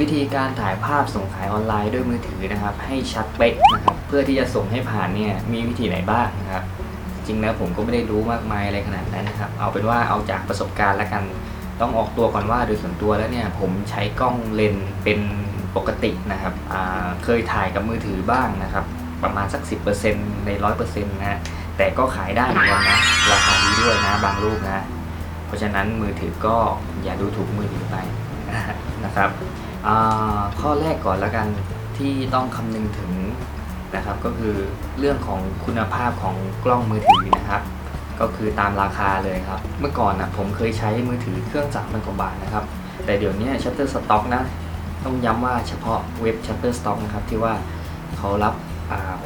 วิธีการถ่ายภาพส่งขายออนไลน์ด้วยมือถือนะครับ ให้ชัดเป๊ะนะครับเพื่อที่จะส่งให้ผ่านเนี่ยมีวิธีไหนบ้างนะครับจริงแล้วผมก็ไม่ได้รู้มากมายอะไรขนาดนั้นนะครับ เอาเป็นว่าเอาจากประสบการณ์แล้วกัน ต้องออกตัวก่อนว่าโดยส่วนตัวแล้วเนี่ยผมใช้กล้องเลนเป็นปกตินะครับเคยถ่ายกับมือถือบ้างนะครับ ประมาณสัก 10%ใน 100%นะฮะแต่ก็ขายได้เหมือนกันนะราคาดีด้วยนะบางรูปนะ เพราะฉะนั้นมือถือก็อย่าดูถูกมือถือไปนะครับ ข้อแรกก่อนแล้วกันที่ต้องคำนึงถึงนะครับก็คือเรื่องของคุณภาพของกล้องมือถือนะครับ ก็คือตามราคาเลยครับ เมื่อก่อนนะผมเคยใช้มือถือเครื่องจักรมันกว่าบาทนะครับ แต่เดี๋ยวนี้ Shutterstock นะ ต้องย้ำว่าเฉพาะเว็บ Shutterstock นะครับที่ว่าเขารับ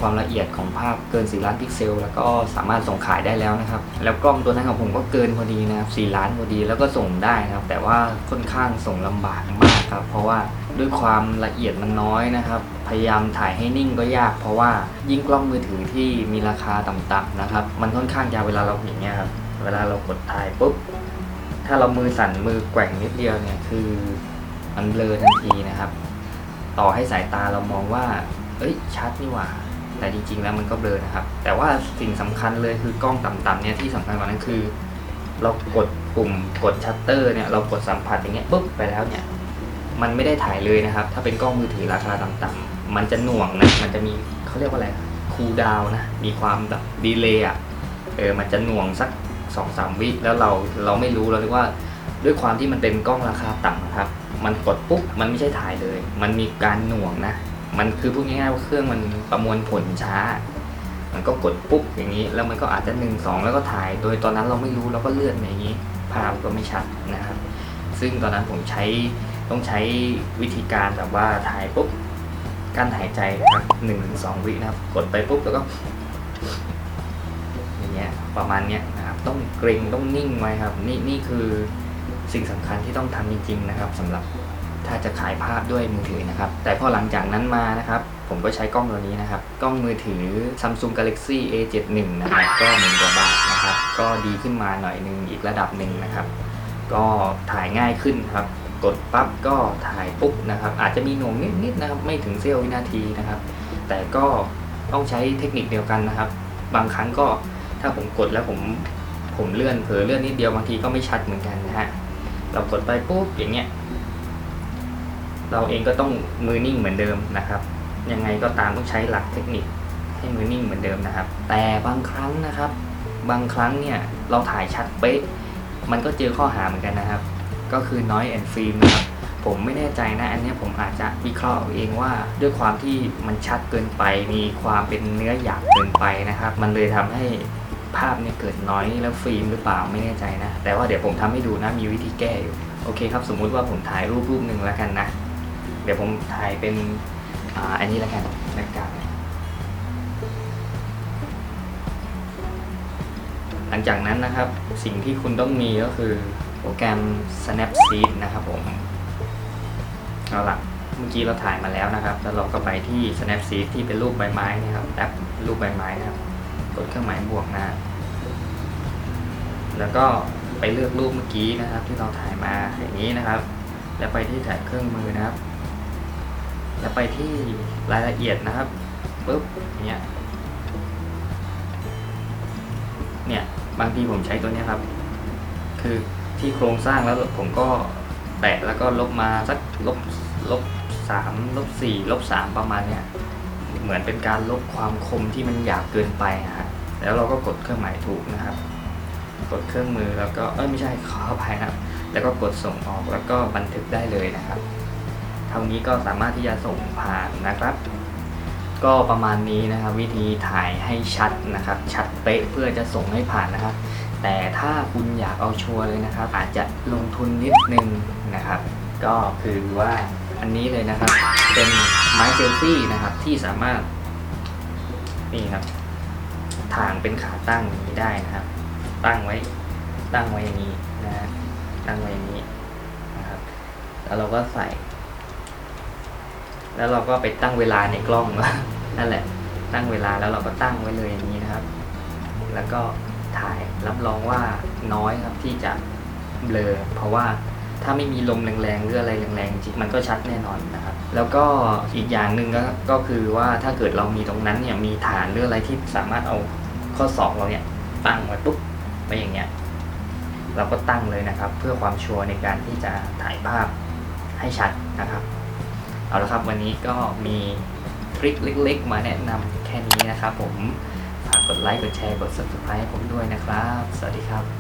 ความละเอียดของภาพเกิน 4 ล้านพิกเซล แล้วก็สามารถส่งขายได้แล้วนะครับ แล้วกล้องตัวนั้นของผมก็เกินพอดีนะครับ4ล้านพอดีแล้วก็ส่งได้นะครับ แต่ว่าค่อนข้างส่งลำบากมาก ครับ เพราะว่าด้วยความละเอียดมันน้อยนะครับ พยายามถ่ายให้นิ่งก็ยาก เพราะว่ายิ่งกล้องมือถือที่มีราคาต่ำๆนะครับ มันค่อนข้างยาวเวลาเราอย่างเงี้ยครับ เวลาเรากดถ่ายปุ๊บ ถ้าเรามือสั่นมือแกว่งนิดเดียวเนี่ยคือมันเบลอทันทีนะครับ ต่อให้สายตาเรามองว่า เอ้ย ชัดนี่หว่า แต่จริงๆแล้วมันก็เบลอนะครับ แต่ว่าสิ่งสำคัญเลยคือกล้องต่ำๆเนี่ยที่สำคัญกว่านั้นคือ เรากดปุ่มกดชัตเตอร์เนี่ยเรากดสัมผัสอย่างเงี้ยปุ๊บไปแล้วเนี่ย มันไม่ได้ถ่ายเลยนะครับ ถ้าเป็นกล้องมือถือราคาต่ำๆมันจะหน่วงนะมันจะมีเขาเรียกว่าอะไรคูลดาวนะมีความแบบดีเลย์อะเออมันจะหน่วงสักสองสามวิแล้วเราเราไม่รู้เราเรียกว่าด้วยความที่มันเป็นกล้องราคาต่ำครับ มันกดปุ๊บมันไม่ใช่ถ่ายเลย มันมีการหน่วงนะ มันคือพูดง่ายๆว่าเครื่องมันประมวลผลช้า มันก็กดปุ๊บอย่างนี้ แล้วมันก็อาจจะหนึ่งสองแล้วก็ถ่าย โดยตอนนั้นเราไม่รู้เราก็เลื่อนอย่างนี้ ภาพก็ไม่ชัดนะครับ ซึ่งตอนนั้นผมใช้ ต้องใช้วิธีการแบบว่าถ่ายปุ๊บกั้นหายใจครับหนึ่งถึงสองวินะครับ กดไปปุ๊บแล้วก็อย่างเงี้ยประมาณเนี้ยนะครับ ต้องเกรงต้องนิ่งไว้ครับ นี่นี่คือสิ่งสำคัญที่ต้องทำจริง ๆ นะครับสำหรับถ้าจะขายภาพด้วยมือถือนะครับ แต่พอหลังจากนั้นมานะครับ ผมก็ใช้กล้องตัวนี้นะครับ กล้องมือถือ Samsung Galaxy A71 นะครับ ก็หมื่นกว่าบาทนะครับ ก็ดีขึ้นมาหน่อยนึงอีกระดับหนึ่งนะครับ ก็ถ่ายง่ายขึ้นครับ กดปั๊บก็ถ่ายปุ๊บนะครับ อาจจะมีหน่วงนิดๆนะครับ ไม่ถึงเสี้ยววินาทีนะครับ แต่ก็ต้องใช้เทคนิคเดียวกันนะครับ บางครั้งก็ถ้าผมกดแล้วผมผมเลื่อนเผลอเลื่อนนิดเดียวบางทีก็ไม่ชัดเหมือนกันนะฮะเรากดไปปุ๊บอย่างเงี้ยเราเองก็ต้องมือนิ่งเหมือนเดิมนะครับ ยังไงก็ตามต้องใช้หลักเทคนิคให้มือนิ่งเหมือนเดิมนะครับ แต่บางครั้งนะครับ บางครั้งเนี่ยเราถ่ายชัดเป๊ะมันก็เจอข้อหาเหมือนกันนะครับ ก็คือ noise and film นะครับ ผมไม่แน่ใจนะ อันนี้ผมอาจจะวิเคราะห์เองว่า ด้วยความที่มันชัดเกินไป มีความเป็นเนื้อหยาบเกินไปนะครับ มันเลยทำให้ภาพเนี่ยเกิดน้อยแล้วฟิล์มหรือเปล่าไม่แน่ใจนะ แต่ว่าเดี๋ยวผมทำให้ดูนะมีวิธีแก้อยู่ โอเคครับ สมมุติว่าผมถ่ายรูปรูปหนึ่งแล้วกันนะ เดี๋ยวผมถ่ายเป็นออันนี้แล้วกันแบ็กกราวหลังจากนั้นนะครับสิ่งที่คุณต้องมีก็คือ รแกรม Snapseed นะครับผม เอาละเมื่อกี้เราถ่ายมาแล้วนะครับ แล้วเราก็ไปที่ Snapseed ที่เป็นรูปใบไม้นะครับแอปรูปใบไม้นะครับ กดเครื่องหมายบวกนะแล้วก็ไปเลือกรูปเมื่อกี้นะครับ ที่เราถ่ายมาอย่างนี้นะครับ แล้วไปที่แถบเครื่องมือนะครับ แล้วไปที่รายละเอียดนะครับปุ๊บเนี้ยเนี่ยบางทีผมใช้ตัวนี้ครับ คือ ที่โครงสร้างแล้วผมก็แตะแล้วก็ลบมาสักลบลบสามลบสี่ลบสามประมาณเนี้ยเหมือนเป็นการลบความคมที่มันหยาบเกินไปนะฮะแล้วเราก็กดเครื่องหมายถูกนะครับ กดเครื่องมือแล้วก็เอ้ยไม่ใช่ขออภัยนะครับ แล้วก็กดส่งออกแล้วก็บันทึกได้เลยนะครับเท่านี้ก็สามารถที่จะส่งผ่านนะครับ ก็ประมาณนี้นะครับ วิธีถ่ายให้ชัดนะครับ ชัดเป๊ะเพื่อจะส่งให้ผ่านนะครับ แต่ถ้าคุณอยากเอาชัวร์เลยนะครับ อาจจะลงทุนนิดนึงนะครับ ก็คือว่าอันนี้เลยนะครับ เป็นไม้เซลฟี่นะครับที่สามารถ นี่ครับถ่างเป็นขาตั้งนี้ได้นะครับ ตั้งไว้ตั้งไว้อย่างนี้นะตั้งไว้อย่างนี้นะครับ แล้วเราก็ใส่ แล้วเราก็ไปตั้งเวลาในกล้องนั่นแหละ ตั้งเวลาแล้วเราก็ตั้งไว้เลยอย่างนี้นะครับ แล้วก็ ถ่าย รับรองว่าน้อยครับที่จะเบลอเพราะว่าถ้าไม่มีลมแรงๆหรืออะไรแรงๆจริงมันก็ชัดแน่นอนนะครับ แล้วก็อีกอย่างหนึ่งก็ก็คือว่าถ้าเกิดเรามีตรงนั้นเนี่ยมีฐานหรืออะไรที่สามารถเอาข้อศอกเราเนี่ยตั้งไว้ปุ๊บไว้อย่างเงี้ยเราก็ตั้งเลยนะครับ เพื่อความชัวร์ในการที่จะถ่ายภาพให้ชัดนะครับ เอาละครับวันนี้ก็มีทริคเล็ก ๆ มาแนะนำแค่นี้นะครับผม กดไลค์ กดแชร์ กด subscribe ให้ผมด้วยนะครับ สวัสดีครับ